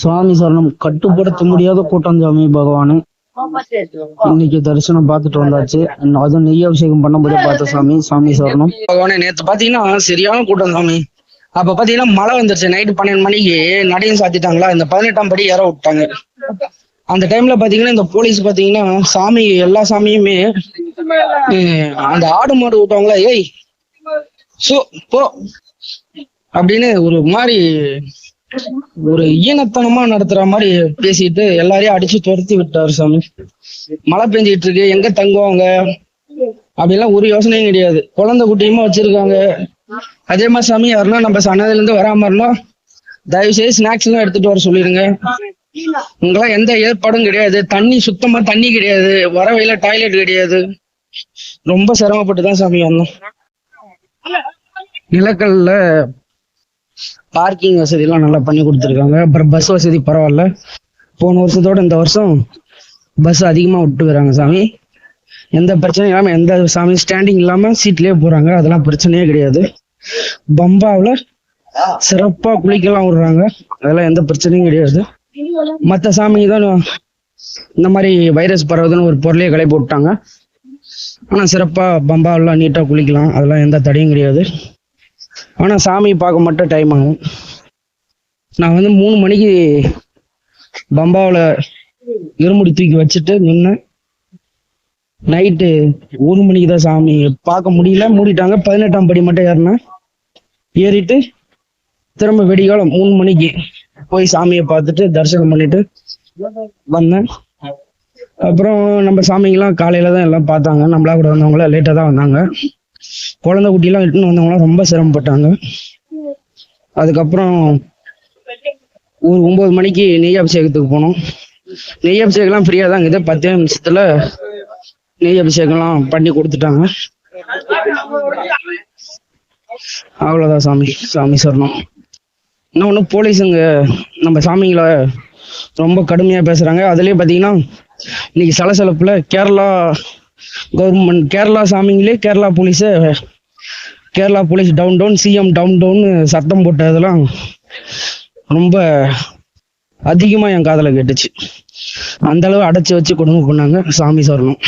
சுவாமி சரணம் கட்டுப்படுத்த முடியாத கூட்டம் சாமி பகவானு. இன்னைக்கு தரிசனம் பார்த்துட்டு வந்தாச்சு. அதுவும் நெய் அபிஷேகம் பண்ணும்போது பார்த்த சாமி சாமி சரணம். பகவானே நேத்து பாத்தீங்கன்னா சரியான கூட்டம் சாமி. அப்ப பாத்தீங்கன்னா மழை வந்துருச்சு. நைட்டு பன்னெண்டு மணிக்கு நடையும் சாத்திட்டாங்களா? இந்த பதினெட்டாம் படி ஏற விட்டாங்க. அந்த டைம்ல பாத்தீங்கன்னா இந்த போலீஸ் பாத்தீங்கன்னா சாமி எல்லா சாமியுமே அந்த ஆடு மாடு விட்டவங்களா ஏய் சோ போ அப்படின்னு ஒரு மாதிரி ஒரு ஈனத்தனமா நடத்துற மாதிரி பேசிட்டு எல்லாரையும் அடிச்சு துரத்தி விட்டாரு சாமி. மழை பெஞ்சிட்டு இருக்கு. எங்க தங்குவாங்க அப்படிலாம் ஒரு யோசனையும் கிடையாது. குழந்தை குட்டியுமா வச்சிருக்காங்க. அதே மாதிரி சாமி யாருன்னா நம்ம சன்னதில இருந்து வராம இருந்தா தயவு செய்து ஸ்நாக்ஸ் எல்லாம் எடுத்துட்டு வர சொல்லிருங்க உங்களாம் எந்த ஏற்பாடும் கிடையாது. தண்ணி சுத்தமா தண்ணி கிடையாது. வர வழியில டாய்லெட் கிடையாது. ரொம்ப சிரமப்பட்டு தான் சாமி வந்தோம். நிலக்கல்ல பார்க்கிங் வசதி எல்லாம் நல்லா பண்ணி கொடுத்துருக்காங்க. அப்புறம் பஸ் வசதி பரவாயில்ல. போன வருஷத்தோட இந்த வருஷம் பஸ் அதிகமா வராங்க சாமி. எந்த பிரச்சனையும் இல்லாம எந்த சாமி ஸ்டாண்டிங் இல்லாம சீட்லயே போறாங்க. அதெல்லாம் பிரச்சனையே கிடையாது. பம்பாவுல சிறப்பா குளிக்கலாம் விடுறாங்க. அதெல்லாம் எந்த பிரச்சனையும் கிடையாது. மற்ற சாமி தான் இந்த மாதிரி வைரஸ் பரவுதுன்னு ஒரு பொருளையே கிளப்பி விட்டாங்க ஆனா சிறப்பா பம்பாவெல்லாம் நீட்டா குளிக்கலாம். அதெல்லாம் எந்த தடையும் கிடையாது. ஆனா சாமி பார்க்க மட்டும் டைம் ஆகும். நான் வந்து மூணு மணிக்கு பம்பாவில் இருமுடி தூக்கி வச்சுட்டு நின்னேன். நைட்டு ஒரு மணிக்கு தான் சாமி பார்க்க முடியல. மூடிட்டாங்க. பதினெட்டாம் படி மட்டும் ஏறினேன். ஏறிட்டு திரும்ப வெடிகாலம் மூணு மணிக்கு போய் சாமியை பார்த்துட்டு தரிசனம் பண்ணிட்டு வந்தேன். அப்புறம் நம்ம சாமிங்கெல்லாம் காலையில தான் எல்லாம் பார்த்தாங்க. நம்மளா கூட வந்தவங்களாம் லேட்டாக தான் வந்தாங்க. குழந்தை குட்டிலாம் இட்டுன்னு வந்தவங்களாம் ரொம்ப சிரமப்பட்டாங்க. அதுக்கப்புறம் ஒரு ஒன்பது மணிக்கு நெய் அபிஷேகத்துக்கு போனோம். நெய் அபிஷேகம்லாம் ஃப்ரீயாக தான் இருக்குது பத்தே நிமிஷத்துல நெய் அபிஷேகம்லாம் பண்ணி கொடுத்துட்டாங்க. அவ்வளோதான் சாமி சாமி சரணம். இன்னொன்று போலீஸுங்க நம்ம சாமிங்களை ரொம்ப கடுமையாக பேசுகிறாங்க அதுலேயே பார்த்தீங்கன்னா இன்னைக்கு சலசலப்புல கேரளா கவர்மெண்ட் கேரளா சாமிங்களே கேரளா போலீஸை Kerala police down down CM down down சத்தம் போட்டதெல்லாம் ரொம்ப அதிகமாக என் காதில் கேட்டுச்சு. அந்த அளவு அடைச்சி வச்சு கொடுமை பண்ணாங்க சாமி சரணம்.